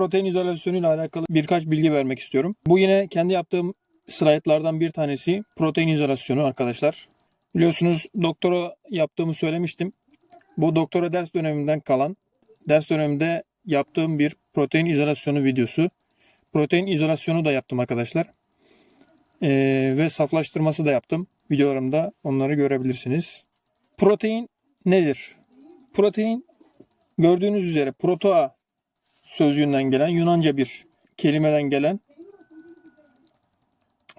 Protein izolasyonu ile alakalı birkaç bilgi vermek istiyorum. Bu yine kendi yaptığım slaytlardan bir tanesi protein izolasyonu arkadaşlar. Biliyorsunuz doktora yaptığımı söylemiştim. Bu doktora ders dönemimden kalan ders döneminde yaptığım bir protein izolasyonu videosu. Protein izolasyonu da yaptım arkadaşlar. Ee, ve saflaştırması da yaptım. Videolarımda onları görebilirsiniz. Protein nedir? Protein gördüğünüz üzere protoa sözcüğünden gelen Yunanca bir kelimeden gelen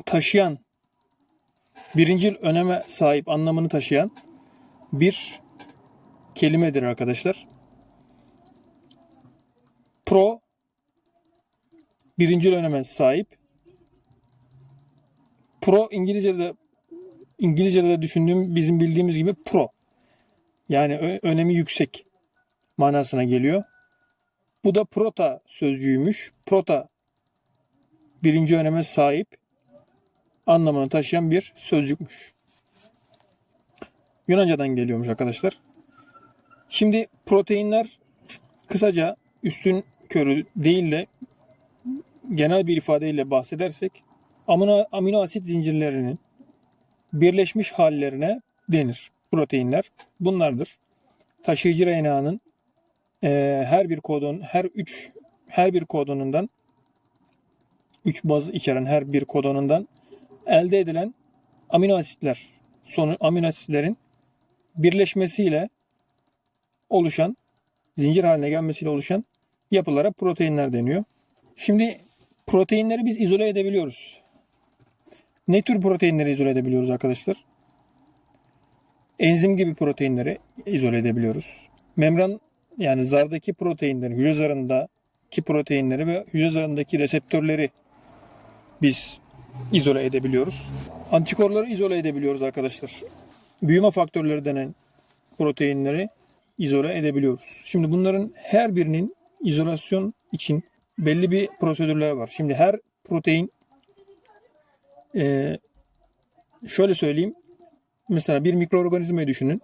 taşıyan birincil öneme sahip anlamını taşıyan bir kelimedir arkadaşlar. Pro birincil öneme sahip. Pro İngilizce'de İngilizce'de de düşündüğüm bizim bildiğimiz gibi pro. Yani önemi yüksek manasına geliyor. Bu da prota sözcüğüymüş. Prota birinci öneme sahip anlamını taşıyan bir sözcükmüş. Yunanca'dan geliyormuş arkadaşlar. Şimdi proteinler kısaca üstün körü değil de genel bir ifadeyle bahsedersek amino, amino asit zincirlerinin birleşmiş hallerine denir. Proteinler bunlardır. Taşıyıcı RNA'nın e, her bir kodon her 3 her bir kodonundan 3 baz içeren her bir kodonundan elde edilen amino asitler sonu amino asitlerin birleşmesiyle oluşan zincir haline gelmesiyle oluşan yapılara proteinler deniyor. Şimdi proteinleri biz izole edebiliyoruz. Ne tür proteinleri izole edebiliyoruz arkadaşlar? Enzim gibi proteinleri izole edebiliyoruz. Membran yani zardaki proteinleri, hücre zarındaki proteinleri ve hücre zarındaki reseptörleri biz izole edebiliyoruz. Antikorları izole edebiliyoruz arkadaşlar. Büyüme faktörleri denen proteinleri izole edebiliyoruz. Şimdi bunların her birinin izolasyon için belli bir prosedürler var. Şimdi her protein şöyle söyleyeyim. Mesela bir mikroorganizmayı düşünün.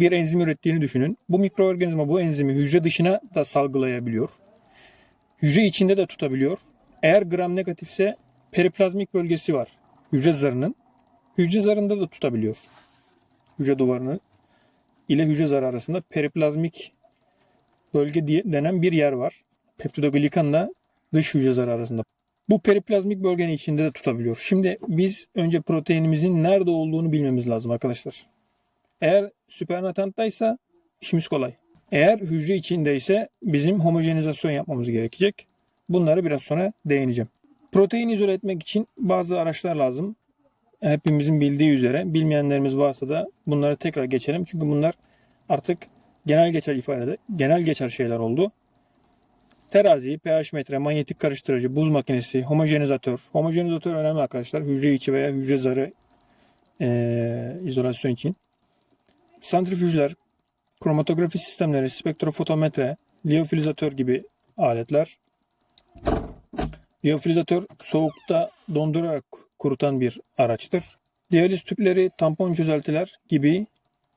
Bir enzim ürettiğini düşünün. Bu mikroorganizma bu enzimi hücre dışına da salgılayabiliyor. Hücre içinde de tutabiliyor. Eğer gram negatifse periplazmik bölgesi var hücre zarının. Hücre zarında da tutabiliyor. Hücre duvarını ile hücre zarı arasında periplazmik bölge diye denen bir yer var. Peptidoglikanla dış hücre zarı arasında. Bu periplazmik bölgenin içinde de tutabiliyor. Şimdi biz önce proteinimizin nerede olduğunu bilmemiz lazım arkadaşlar. Eğer süpernatanttaysa işimiz kolay. Eğer hücre içindeyse bizim homojenizasyon yapmamız gerekecek. Bunları biraz sonra değineceğim. Protein izole etmek için bazı araçlar lazım. Hepimizin bildiği üzere. Bilmeyenlerimiz varsa da bunları tekrar geçelim. Çünkü bunlar artık genel geçer ifade, genel geçer şeyler oldu. Terazi, pH metre, manyetik karıştırıcı, buz makinesi, homojenizatör. Homojenizatör önemli arkadaşlar. Hücre içi veya hücre zarı eee, izolasyon için. Santrifüjler, kromatografi sistemleri, spektrofotometre, liofilizatör gibi aletler. Liofilizatör soğukta dondurarak kurutan bir araçtır. Diyaliz tüpleri, tampon çözeltiler gibi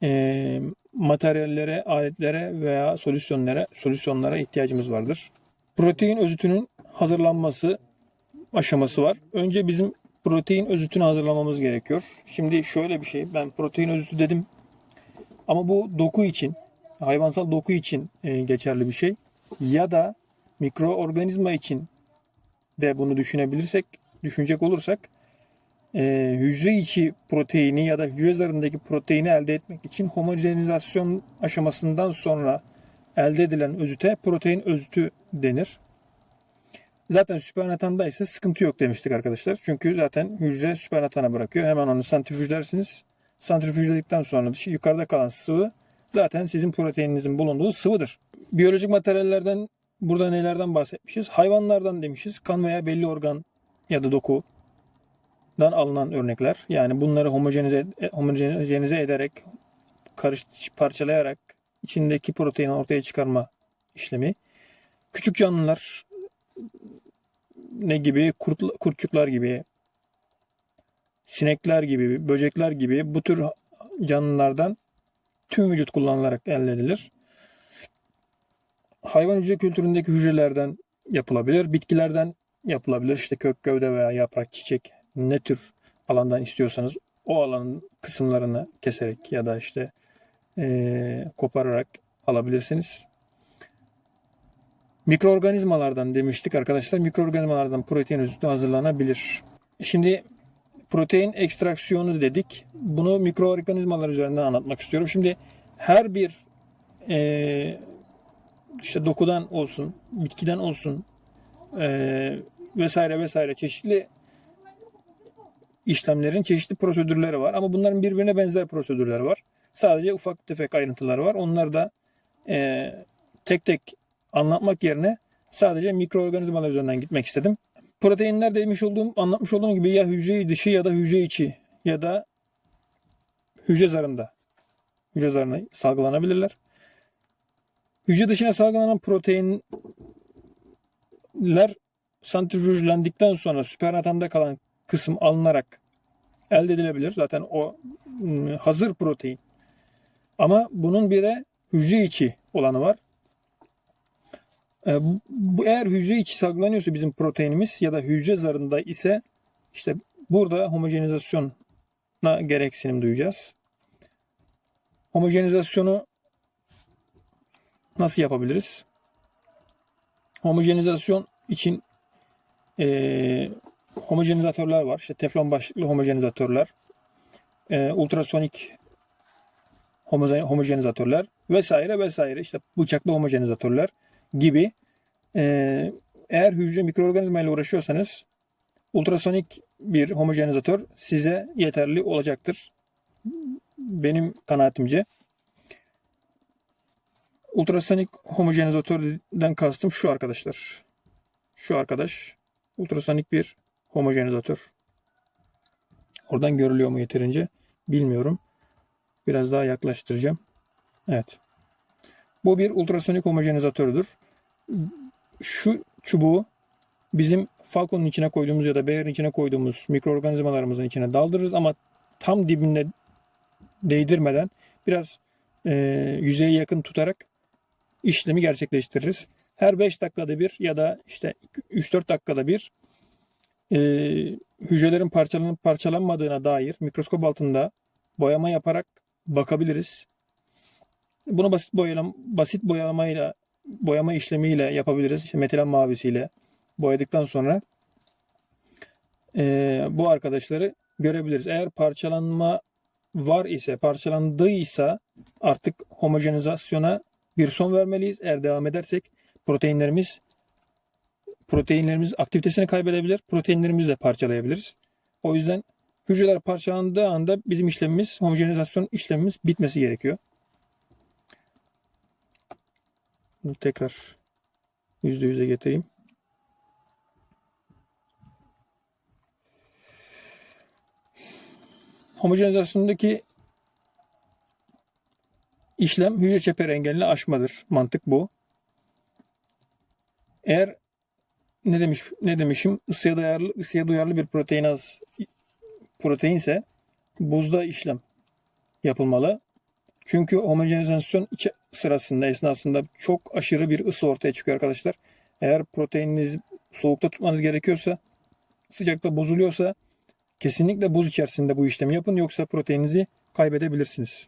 eee, materyallere, aletlere veya solüsyonlara, solüsyonlara ihtiyacımız vardır. Protein özütünün hazırlanması aşaması var. Önce bizim protein özütünü hazırlamamız gerekiyor. Şimdi şöyle bir şey. Ben protein özütü dedim. Ama bu doku için, hayvansal doku için e, geçerli bir şey. Ya da mikroorganizma için de bunu düşünebilirsek, düşünecek olursak e, hücre içi proteini ya da hücre zarındaki proteini elde etmek için homojenizasyon aşamasından sonra elde edilen özüte protein özütü denir. Zaten süpernatanda ise sıkıntı yok demiştik arkadaşlar. Çünkü zaten hücre süpernatana bırakıyor. Hemen onu santrifüjlersiniz. Santrifüjledikten sonra dışı yukarıda kalan sıvı zaten sizin proteininizin bulunduğu sıvıdır. Biyolojik materyallerden burada nelerden bahsetmişiz? Hayvanlardan demişiz. Kan veya belli organ ya da dokudan alınan örnekler. Yani bunları homojenize, homojenize ederek, karış, parçalayarak içindeki proteini ortaya çıkarma işlemi. Küçük canlılar ne gibi? Kurt, kurtçuklar gibi, sinekler gibi, böcekler gibi bu tür canlılardan tüm vücut kullanılarak elde edilir. Hayvan hücre kültüründeki hücrelerden yapılabilir. Bitkilerden yapılabilir. İşte kök, gövde veya yaprak, çiçek ne tür alandan istiyorsanız o alanın kısımlarını keserek ya da işte eee, kopararak alabilirsiniz. Mikroorganizmalardan demiştik arkadaşlar. Mikroorganizmalardan protein özütü hazırlanabilir. Şimdi protein ekstraksiyonu dedik. Bunu mikroorganizmalar üzerinden anlatmak istiyorum. Şimdi her bir eee, işte dokudan olsun, bitkiden olsun eee, vesaire vesaire çeşitli işlemlerin çeşitli prosedürleri var. Ama bunların birbirine benzer prosedürleri var. Sadece ufak tefek ayrıntıları var. Onları da eee, tek tek anlatmak yerine sadece mikroorganizmalar üzerinden gitmek istedim. Proteinler demiş olduğum, anlatmış olduğum gibi ya hücre dışı ya da hücre içi ya da hücre zarında hücre zarına salgılanabilirler. Hücre dışına salgılanan proteinler santrifüjlendikten sonra süpernatamda kalan kısım alınarak elde edilebilir. Zaten o ım, hazır protein. Ama bunun bir de hücre içi olanı var. E, bu, eğer hücre içi salgılanıyorsa bizim proteinimiz ya da hücre zarında ise işte burada homojenizasyona gereksinim duyacağız. Homojenizasyonu nasıl yapabiliriz? Homojenizasyon için e, homojenizatörler var. İşte teflon başlıklı homojenizatörler, e, ultrasonik homojenizatörler vesaire vesaire. İşte bıçaklı homojenizatörler gibi. E, eğer hücre mikroorganizma ile uğraşıyorsanız ultrasonik bir homojenizatör size yeterli olacaktır. Benim kanaatimce. Ultrasonik homojenizatörden kastım şu arkadaşlar. Şu arkadaş ultrasonik bir homojenizatör. Oradan görülüyor mu yeterince bilmiyorum. Biraz daha yaklaştıracağım. Evet. Bu bir ultrasonik homojenizatördür. Şu çubuğu bizim Falcon'un içine koyduğumuz ya da Bayer'in içine koyduğumuz mikroorganizmalarımızın içine daldırırız ama tam dibinde değdirmeden biraz e, yüzeye yakın tutarak işlemi gerçekleştiririz. Her 5 dakikada bir ya da işte 3-4 dakikada bir e, hücrelerin parçalanıp parçalanmadığına dair mikroskop altında boyama yaparak bakabiliriz. Bunu basit boyalama, basit boyalamayla boyama işlemiyle yapabiliriz. İşte metilen mavisiyle boyadıktan sonra e, bu arkadaşları görebiliriz. Eğer parçalanma var ise, parçalandıysa artık homojenizasyona bir son vermeliyiz. Eğer devam edersek proteinlerimiz proteinlerimiz aktivitesini kaybedebilir. Proteinlerimizi de parçalayabiliriz. O yüzden hücreler parçalandığı anda bizim işlemimiz, homojenizasyon işlemimiz bitmesi gerekiyor. Bunu tekrar %100'e getireyim. Homojenizasyondaki işlem hücre çeperi engelini aşmadır. Mantık bu. Eğer ne demiş ne demişim ısıya duyarlı ısıya duyarlı bir protein az proteinse buzda işlem yapılmalı. Çünkü homojenizasyon sırasında esnasında çok aşırı bir ısı ortaya çıkıyor arkadaşlar. Eğer proteininizi soğukta tutmanız gerekiyorsa sıcakta bozuluyorsa kesinlikle buz içerisinde bu işlemi yapın yoksa proteininizi kaybedebilirsiniz.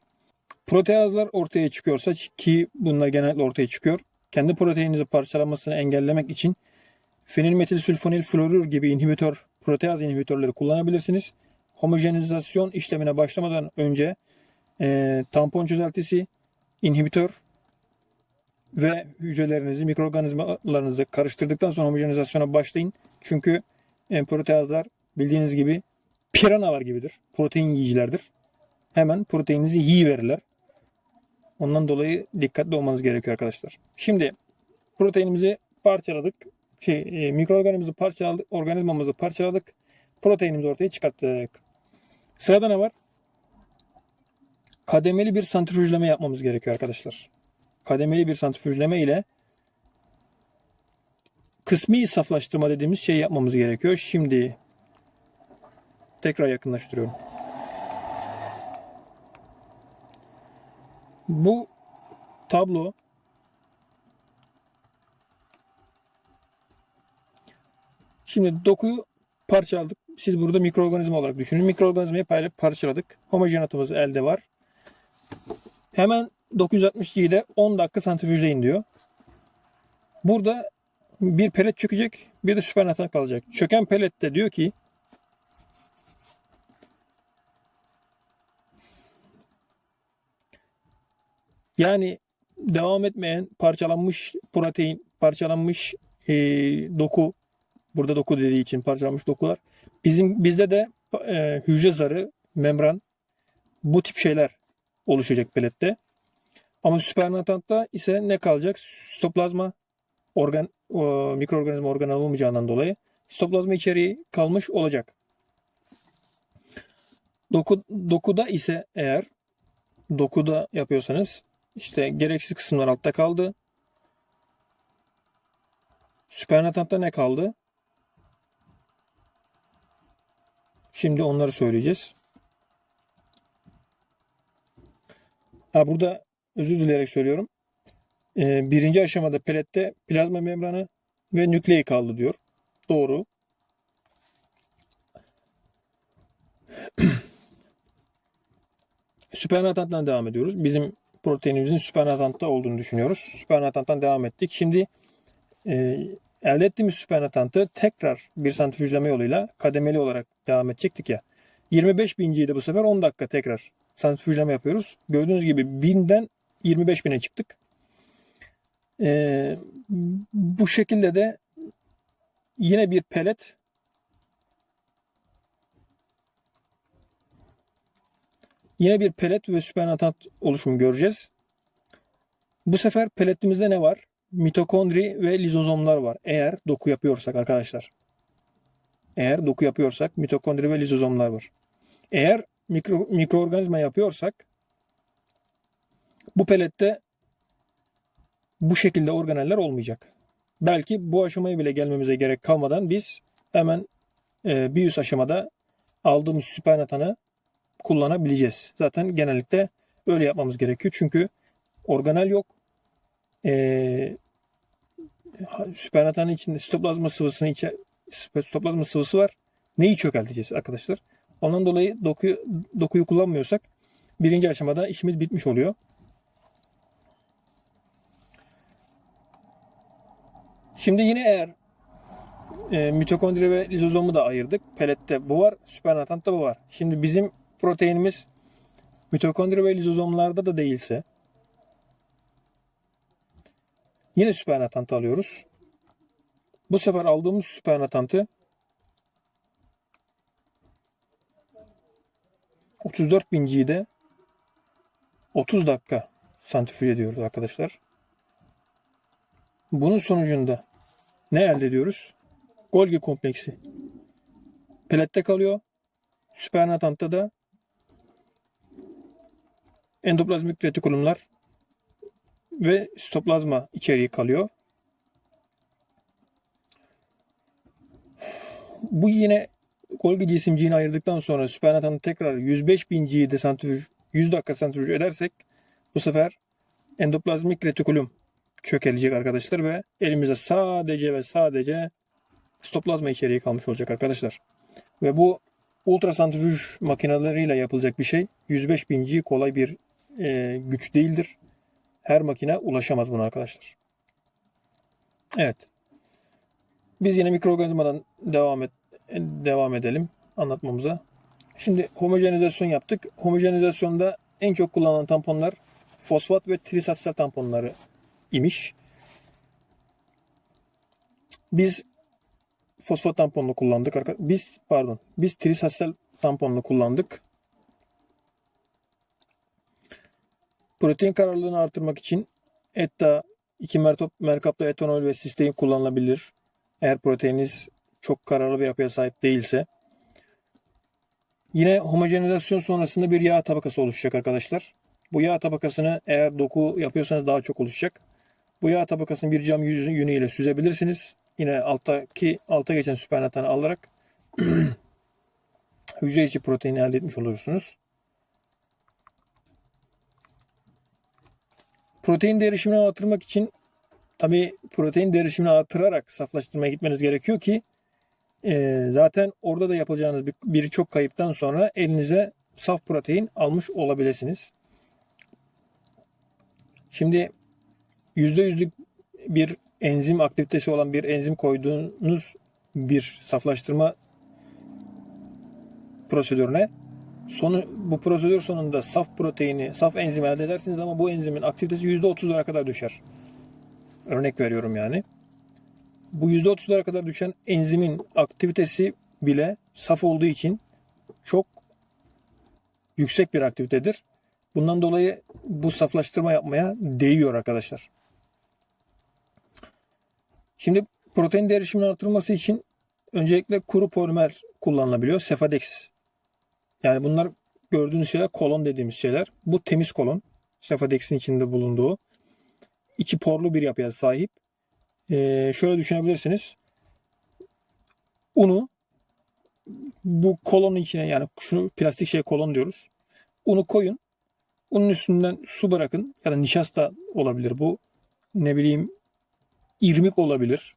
Proteazlar ortaya çıkıyorsa ki bunlar genellikle ortaya çıkıyor. Kendi proteininizi parçalamasını engellemek için fenilmetilsülfonil florür gibi inhibitör, proteaz inhibitörleri kullanabilirsiniz. Homojenizasyon işlemine başlamadan önce e, tampon çözeltisi, inhibitör ve hücrelerinizi, mikroorganizmalarınızı karıştırdıktan sonra homojenizasyona başlayın. Çünkü e, proteazlar bildiğiniz gibi piranalar gibidir. Protein yiyicilerdir. Hemen proteininizi yiyiverirler. Ondan dolayı dikkatli olmanız gerekiyor arkadaşlar. Şimdi proteinimizi parçaladık. Şey, e, mikroorganizmamızı parçaladık, organizmamızı parçaladık. Proteinimizi ortaya çıkarttık. Sırada ne var? Kademeli bir santrifüjleme yapmamız gerekiyor arkadaşlar. Kademeli bir santrifüjleme ile kısmi saflaştırma dediğimiz şey yapmamız gerekiyor. Şimdi tekrar yakınlaştırıyorum. Bu tablo Şimdi dokuyu parçaladık. Siz burada mikroorganizma olarak düşünün. Mikroorganizmayı parçaladık. Homojen atımız elde var. Hemen 960G'de 10 dakika santrifüjleyin diyor. Burada bir pelet çökecek, bir de süpernatant kalacak. Çöken pelette diyor ki yani devam etmeyen parçalanmış protein, parçalanmış e, doku, burada doku dediği için parçalanmış dokular. Bizim bizde de e, hücre zarı, membran bu tip şeyler oluşacak pelette. Ama süpernatantta ise ne kalacak? Sitoplazma organ o, mikroorganizma organel olmayacağından dolayı sitoplazma içeriği kalmış olacak. Doku, dokuda ise eğer dokuda yapıyorsanız işte gereksiz kısımlar altta kaldı. Süpernatantta ne kaldı? Şimdi onları söyleyeceğiz. Ha burada özür dileyerek söylüyorum. Ee, birinci aşamada pelette plazma membranı ve nükleyi kaldı diyor. Doğru. Süpernatanttan devam ediyoruz. Bizim proteinimizin süpernatantta olduğunu düşünüyoruz. Süpernatanttan devam ettik. Şimdi e, elde ettiğimiz süpernatantı tekrar bir santrifüjleme yoluyla kademeli olarak devam edecektik ya. 25 binciydi bu sefer 10 dakika tekrar santrifüjleme yapıyoruz. Gördüğünüz gibi 1000'den 25 bine çıktık. Ee, bu şekilde de yine bir pelet yine bir pelet ve süpernatant oluşumu göreceğiz. Bu sefer peletimizde ne var? Mitokondri ve lizozomlar var. Eğer doku yapıyorsak arkadaşlar. Eğer doku yapıyorsak mitokondri ve lizozomlar var. Eğer mikro, mikroorganizma yapıyorsak bu pelette bu şekilde organeller olmayacak. Belki bu aşamaya bile gelmemize gerek kalmadan biz hemen e, bir üst aşamada aldığımız süpernatanı kullanabileceğiz. Zaten genellikle öyle yapmamız gerekiyor. Çünkü organel yok. E, süpernatanın içinde sitoplazma sıvısını içe sitoplazma sıvısı var. Neyi çökelteceğiz arkadaşlar? Ondan dolayı dokuyu, dokuyu kullanmıyorsak birinci aşamada işimiz bitmiş oluyor. Şimdi yine eğer e, mitokondri ve lizozomu da ayırdık. Pelette bu var, süpernatantta bu var. Şimdi bizim proteinimiz mitokondri ve lizozomlarda da değilse yine süpernatant alıyoruz. Bu sefer aldığımız süpernatantı 34 bin G'de 30 dakika santrifüj ediyoruz arkadaşlar. Bunun sonucunda ne elde ediyoruz? Golgi kompleksi. Pelette kalıyor. Süpernatantta da endoplazmik retikulumlar ve sitoplazma içeriği kalıyor. Bu yine Golgi cisimciğini ayırdıktan sonra süpernatanı tekrar 105 bin G'de santrifüj, 100 dakika santrifüj edersek bu sefer endoplazmik retikulum çökelecek arkadaşlar ve elimizde sadece ve sadece stoplazma içeriği kalmış olacak arkadaşlar. Ve bu ultrasantrifüj makineleriyle yapılacak bir şey. 105 bin G kolay bir e, güç değildir. Her makine ulaşamaz buna arkadaşlar. Evet. Biz yine mikroorganizmadan devam et devam edelim anlatmamıza. Şimdi homojenizasyon yaptık. Homojenizasyonda en çok kullanılan tamponlar fosfat ve trisatsel tamponları imiş. Biz fosfat tamponlu kullandık. Biz pardon. Biz trisatsel tamponlu kullandık. Protein kararlılığını artırmak için etta 2 merkapta etanol ve sistein kullanılabilir. Eğer proteininiz çok kararlı bir yapıya sahip değilse. Yine homojenizasyon sonrasında bir yağ tabakası oluşacak arkadaşlar. Bu yağ tabakasını eğer doku yapıyorsanız daha çok oluşacak. Bu yağ tabakasını bir cam yüzü yünüyle süzebilirsiniz. Yine alttaki alta geçen süpernatanı alarak hücre içi proteini elde etmiş olursunuz. Protein derişimini artırmak için tabi protein derişimini artırarak saflaştırmaya gitmeniz gerekiyor ki Ee, zaten orada da yapacağınız bir- birçok kayıptan sonra elinize saf protein almış olabilirsiniz. Şimdi %100'lük bir enzim aktivitesi olan bir enzim koyduğunuz bir saflaştırma prosedürüne sonu bu prosedür sonunda saf proteini, saf enzimi elde edersiniz ama bu enzimin aktivitesi %30'lara kadar düşer. Örnek veriyorum yani. Bu %30'lara kadar düşen enzimin aktivitesi bile saf olduğu için çok yüksek bir aktivitedir. Bundan dolayı bu saflaştırma yapmaya değiyor arkadaşlar. Şimdi protein derişiminin artırılması için öncelikle kuru polimer kullanılabiliyor. Cefadex. Yani bunlar gördüğünüz şeyler kolon dediğimiz şeyler. Bu temiz kolon. Cefadex'in içinde bulunduğu. içi porlu bir yapıya sahip. Ee, şöyle düşünebilirsiniz. Unu bu kolonun içine yani şu plastik şey kolon diyoruz. Unu koyun. Unun üstünden su bırakın ya da nişasta olabilir bu. Ne bileyim irmik olabilir.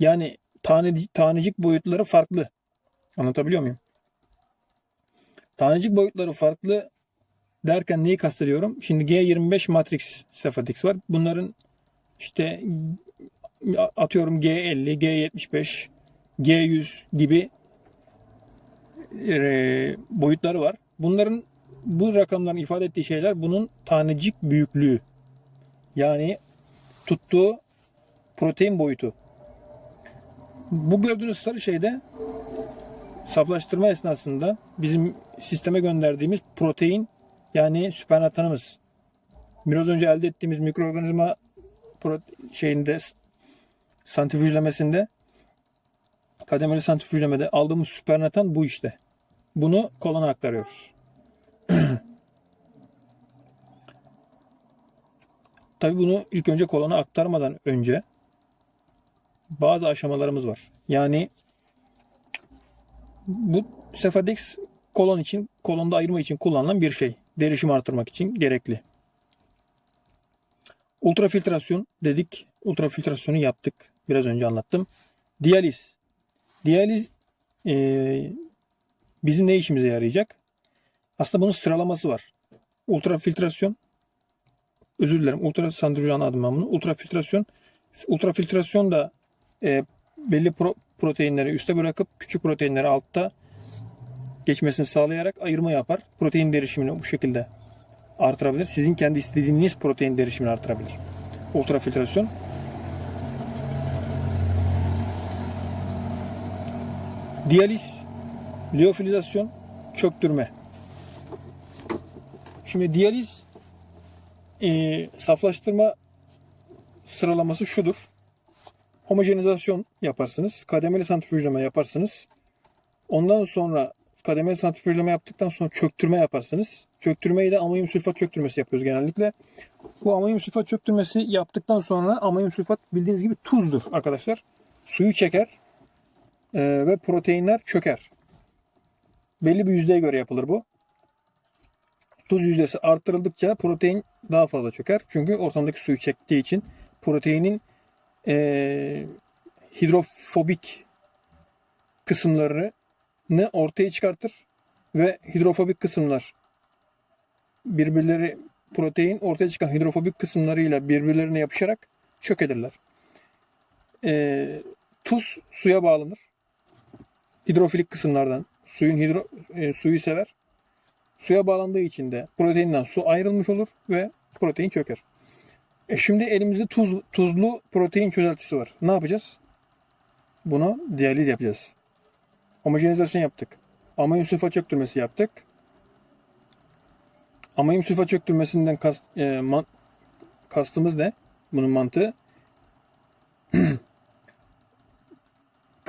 Yani tane, tanecik boyutları farklı. Anlatabiliyor muyum? Tanecik boyutları farklı derken neyi kastediyorum? Şimdi G25 Matrix Cephadix var. Bunların işte atıyorum G50, G75, G100 gibi e, boyutları var. Bunların bu rakamların ifade ettiği şeyler bunun tanecik büyüklüğü. Yani tuttuğu protein boyutu. Bu gördüğünüz sarı şeyde saflaştırma esnasında bizim sisteme gönderdiğimiz protein yani süpernatanımız. Biraz önce elde ettiğimiz mikroorganizma şeyinde santrifüjlemesinde kademeli santrifüjlemede aldığımız süpernatan bu işte. Bunu kolona aktarıyoruz. Tabii bunu ilk önce kolona aktarmadan önce bazı aşamalarımız var. Yani bu Cefadex kolon için, kolonda ayırma için kullanılan bir şey. Derişim artırmak için gerekli. Ultrafiltrasyon dedik. Ultrafiltrasyonu yaptık. Biraz önce anlattım. Diyaliz. Diyaliz eee, bizim ne işimize yarayacak? Aslında bunun sıralaması var. Ultrafiltrasyon özür dilerim. Ultrasantrifüjan adım ben bunu. Ultrafiltrasyon ultrafiltrasyon da e, belli pro- proteinleri üste bırakıp küçük proteinleri altta geçmesini sağlayarak ayırma yapar. Protein derişimini bu şekilde artırabilir. Sizin kendi istediğiniz protein derişimini artırabilir. Ultrafiltrasyon. Diyaliz, liofilizasyon, çöktürme. Şimdi diyaliz e, saflaştırma sıralaması şudur. Homojenizasyon yaparsınız. Kademeli santrifüjleme yaparsınız. Ondan sonra kademeli santrifüjleme yaptıktan sonra çöktürme yaparsınız. Çöktürmeyi de amonyum sülfat çöktürmesi yapıyoruz genellikle. Bu amonyum sülfat çöktürmesi yaptıktan sonra amonyum sülfat bildiğiniz gibi tuzdur arkadaşlar. Suyu çeker e, ve proteinler çöker. Belli bir yüzdeye göre yapılır bu. Tuz yüzdesi arttırıldıkça protein daha fazla çöker. Çünkü ortamdaki suyu çektiği için proteinin e, hidrofobik kısımlarını ortaya çıkartır ve hidrofobik kısımlar birbirleri protein ortaya çıkan hidrofobik kısımlarıyla birbirlerine yapışarak çök ederler. E, tuz suya bağlanır. Hidrofilik kısımlardan suyun hidro, e, suyu sever. Suya bağlandığı için de proteinden su ayrılmış olur ve protein çöker. E şimdi elimizde tuz, tuzlu protein çözeltisi var. Ne yapacağız? Bunu diyaliz yapacağız. Homojenizasyon yaptık. Amonyum sülfat çöktürmesi yaptık. Amonyum sülfat çöktürmesinden kast, e, man- kastımız ne? Bunun mantığı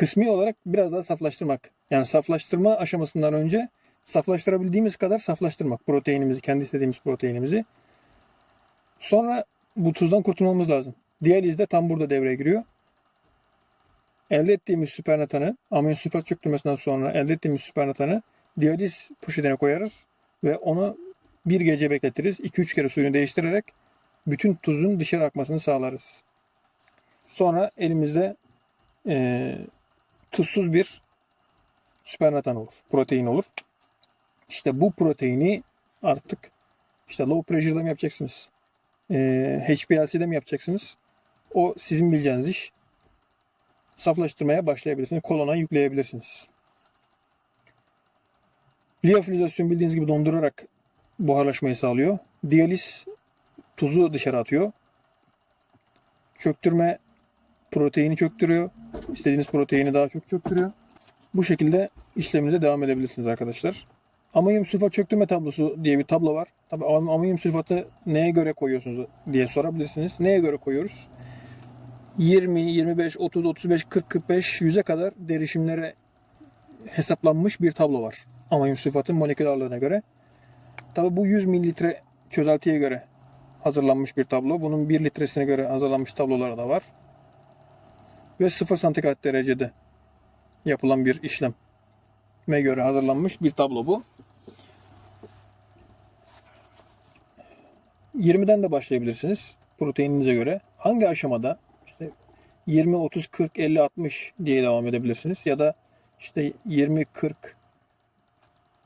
kısmi olarak biraz daha saflaştırmak. Yani saflaştırma aşamasından önce saflaştırabildiğimiz kadar saflaştırmak proteinimizi, kendi istediğimiz proteinimizi. Sonra bu tuzdan kurtulmamız lazım. Diyaliz de tam burada devreye giriyor. Elde ettiğimiz süpernatanı, amino sülfat çöktürmesinden sonra elde ettiğimiz süpernatanı diyaliz poşetine koyarız ve onu bir gece bekletiriz. 2-3 kere suyunu değiştirerek bütün tuzun dışarı akmasını sağlarız. Sonra elimizde eee tuzsuz bir süpernatan olur. Protein olur. İşte bu proteini artık işte low pressure'da mı yapacaksınız? Ee, HPLC'de mi yapacaksınız? O sizin bileceğiniz iş. Saflaştırmaya başlayabilirsiniz. Kolona yükleyebilirsiniz. Liyofilizasyon bildiğiniz gibi dondurarak buharlaşmayı sağlıyor. Diyaliz tuzu dışarı atıyor. Çöktürme proteini çöktürüyor. İstediğiniz proteini daha çok çöktürüyor. Bu şekilde işleminize devam edebilirsiniz arkadaşlar. Amonyum sülfat çöktürme tablosu diye bir tablo var. Tabii am- amonyum sülfatı neye göre koyuyorsunuz diye sorabilirsiniz. Neye göre koyuyoruz? 20, 25, 30, 35, 40, 45, 100'e kadar derişimlere hesaplanmış bir tablo var. Amonyum sülfatın molekül ağırlığına göre. Tabii bu 100 mililitre çözeltiye göre hazırlanmış bir tablo. Bunun 1 litresine göre hazırlanmış tabloları da var. Ve 0 santigrat derecede yapılan bir işleme göre hazırlanmış bir tablo bu. 20'den de başlayabilirsiniz proteininize göre. Hangi aşamada işte 20, 30, 40, 50, 60 diye devam edebilirsiniz. Ya da işte 20, 40,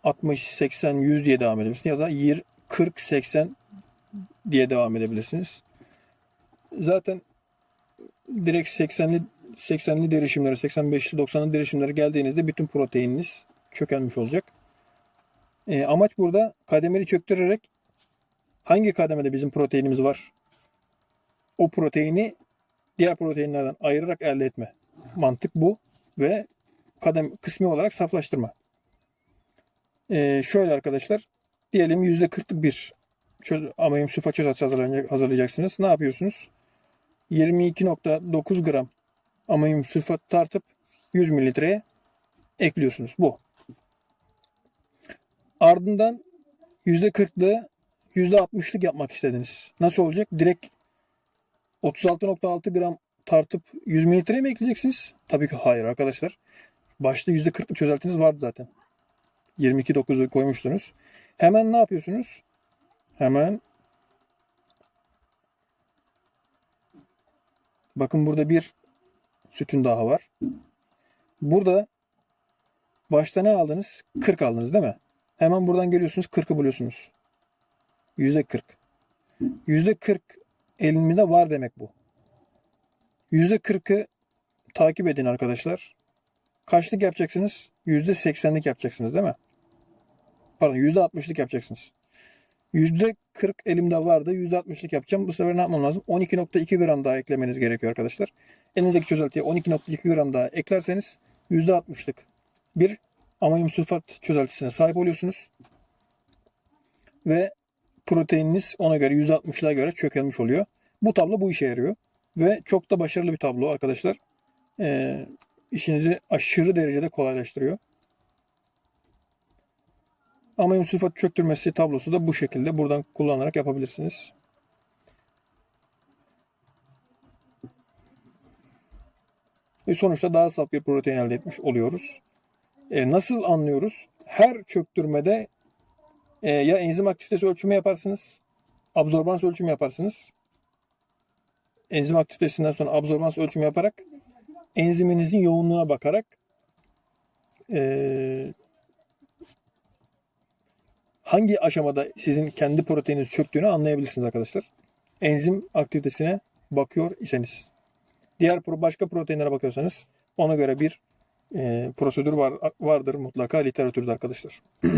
60, 80, 100 diye devam edebilirsiniz. Ya da 20, 40, 80 diye devam edebilirsiniz. Zaten direkt 80'li 80'li derişimlere, 85'li 90'lı derişimlere geldiğinizde bütün proteininiz çökelmiş olacak. E, amaç burada kademeli çöktürerek hangi kademede bizim proteinimiz var? O proteini diğer proteinlerden ayırarak elde etme. Mantık bu ve kadem kısmi olarak saflaştırma. E, şöyle arkadaşlar diyelim %40'lık bir çöz, amonyum sülfat hazırlayacak- hazırlayacaksınız. Ne yapıyorsunuz? 22.9 gram amonyum sülfat tartıp 100 mililitreye ekliyorsunuz. Bu. Ardından %40'lı %60'lık yapmak istediniz. Nasıl olacak? Direkt 36.6 gram tartıp 100 mililitreye mi ekleyeceksiniz? Tabii ki hayır arkadaşlar. Başta %40'lık çözeltiniz vardı zaten. 22.9'u koymuştunuz. Hemen ne yapıyorsunuz? Hemen bakın burada bir sütün daha var. Burada başta ne aldınız? 40 aldınız değil mi? Hemen buradan geliyorsunuz 40'ı buluyorsunuz. Yüzde 40. Yüzde 40 elimde var demek bu. Yüzde 40'ı takip edin arkadaşlar. Kaçlık yapacaksınız? Yüzde 80'lik yapacaksınız değil mi? Pardon yüzde 60'lık yapacaksınız. Yüzde 40 elimde vardı. Yüzde 60'lık yapacağım. Bu sefer ne yapmam lazım? 12.2 gram daha eklemeniz gerekiyor arkadaşlar. Elinizdeki çözeltiye 12.2 gram daha eklerseniz %60'lık bir amonyum sülfat çözeltisine sahip oluyorsunuz. Ve proteininiz ona göre %60'lığa göre çökelmiş oluyor. Bu tablo bu işe yarıyor. Ve çok da başarılı bir tablo arkadaşlar. Ee, işinizi aşırı derecede kolaylaştırıyor. Amonyum sülfat çöktürmesi tablosu da bu şekilde buradan kullanarak yapabilirsiniz. Ve sonuçta daha saf bir protein elde etmiş oluyoruz. E, nasıl anlıyoruz? Her çöktürmede e, ya enzim aktivitesi ölçümü yaparsınız, absorbans ölçümü yaparsınız. Enzim aktivitesinden sonra absorbans ölçümü yaparak enziminizin yoğunluğuna bakarak e, hangi aşamada sizin kendi proteininiz çöktüğünü anlayabilirsiniz arkadaşlar. Enzim aktivitesine bakıyor iseniz. Diğer başka proteinlere bakıyorsanız ona göre bir e, prosedür var vardır mutlaka literatürde arkadaşlar.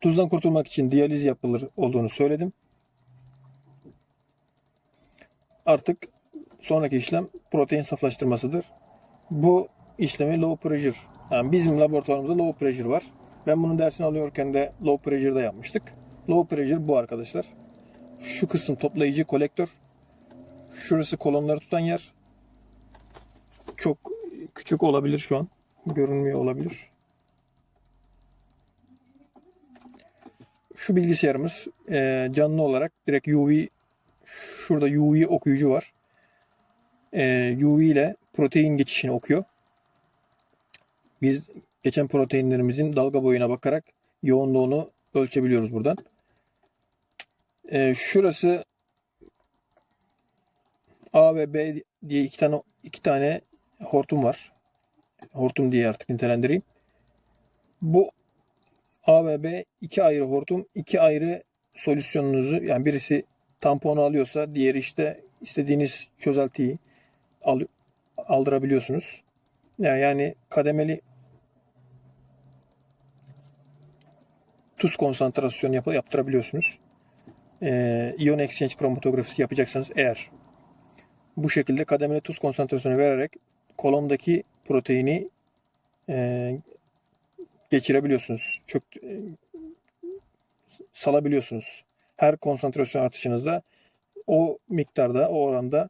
Tuzdan kurtulmak için diyaliz yapılır olduğunu söyledim. Artık sonraki işlem protein saflaştırmasıdır. Bu işlemi low pressure. Yani bizim laboratuvarımızda low pressure var. Ben bunun dersini alıyorken de low pressure'da yapmıştık. Low pressure bu arkadaşlar. Şu kısım toplayıcı kolektör. Şurası kolonları tutan yer. Çok küçük olabilir şu an. Görünmüyor olabilir. Şu bilgisayarımız e, canlı olarak direkt UV şurada UV okuyucu var. E, UV ile protein geçişini okuyor. Biz geçen proteinlerimizin dalga boyuna bakarak yoğunluğunu ölçebiliyoruz buradan. E, şurası A ve B diye iki tane iki tane hortum var. hortum diye artık nitelendireyim. Bu A ve B iki ayrı hortum, iki ayrı solüsyonunuzu yani birisi tamponu alıyorsa diğeri işte istediğiniz çözeltiyi al, aldırabiliyorsunuz. Yani, yani kademeli tuz konsantrasyonu yap, yaptırabiliyorsunuz. Ee, ion exchange kromatografisi yapacaksanız eğer bu şekilde kademeli tuz konsantrasyonu vererek kolomdaki proteini e, geçirebiliyorsunuz. Çok e, salabiliyorsunuz. Her konsantrasyon artışınızda o miktarda, o oranda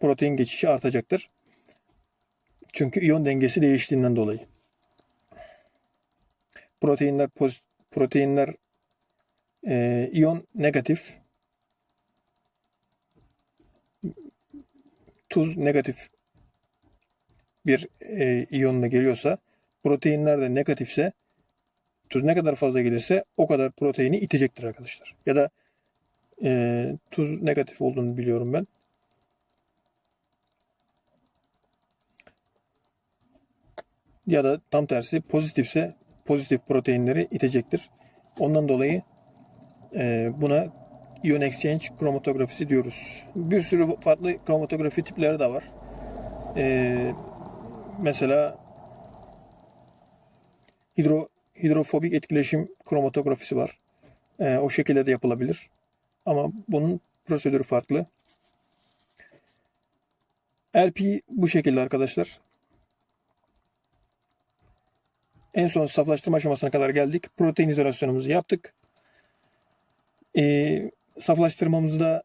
protein geçişi artacaktır. Çünkü iyon dengesi değiştiğinden dolayı. Proteinler pozitif, proteinler e, iyon negatif, tuz negatif bir e, iyonla geliyorsa, proteinler de negatifse, tuz ne kadar fazla gelirse o kadar proteini itecektir arkadaşlar. Ya da e, tuz negatif olduğunu biliyorum ben. Ya da tam tersi pozitifse pozitif proteinleri itecektir. Ondan dolayı e, buna ion exchange kromatografisi diyoruz. Bir sürü farklı kromatografi tipleri de var. E, mesela hidro hidrofobik etkileşim kromatografisi var. E, o şekilde de yapılabilir. Ama bunun prosedürü farklı. LP bu şekilde arkadaşlar. En son saflaştırma aşamasına kadar geldik. Protein izolasyonumuzu yaptık. E, saflaştırmamızı da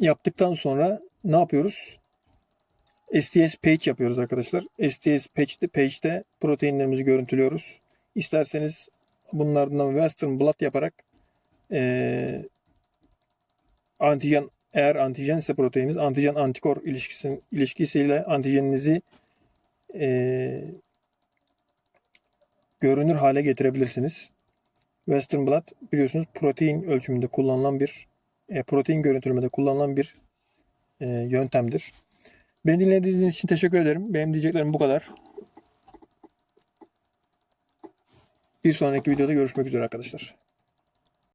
yaptıktan sonra ne yapıyoruz? STS page yapıyoruz arkadaşlar. STS page'de, page'de proteinlerimizi görüntülüyoruz. İsterseniz bunlardan Western blot yaparak e, antijen eğer antijense proteininiz antijen antikor ilişkisi, ilişkisiyle antijeninizi e, görünür hale getirebilirsiniz. Western blot biliyorsunuz protein ölçümünde kullanılan bir e, protein görüntülemede kullanılan bir e, yöntemdir. Beni dinlediğiniz için teşekkür ederim. Benim diyeceklerim bu kadar. Bir sonraki videoda görüşmek üzere arkadaşlar.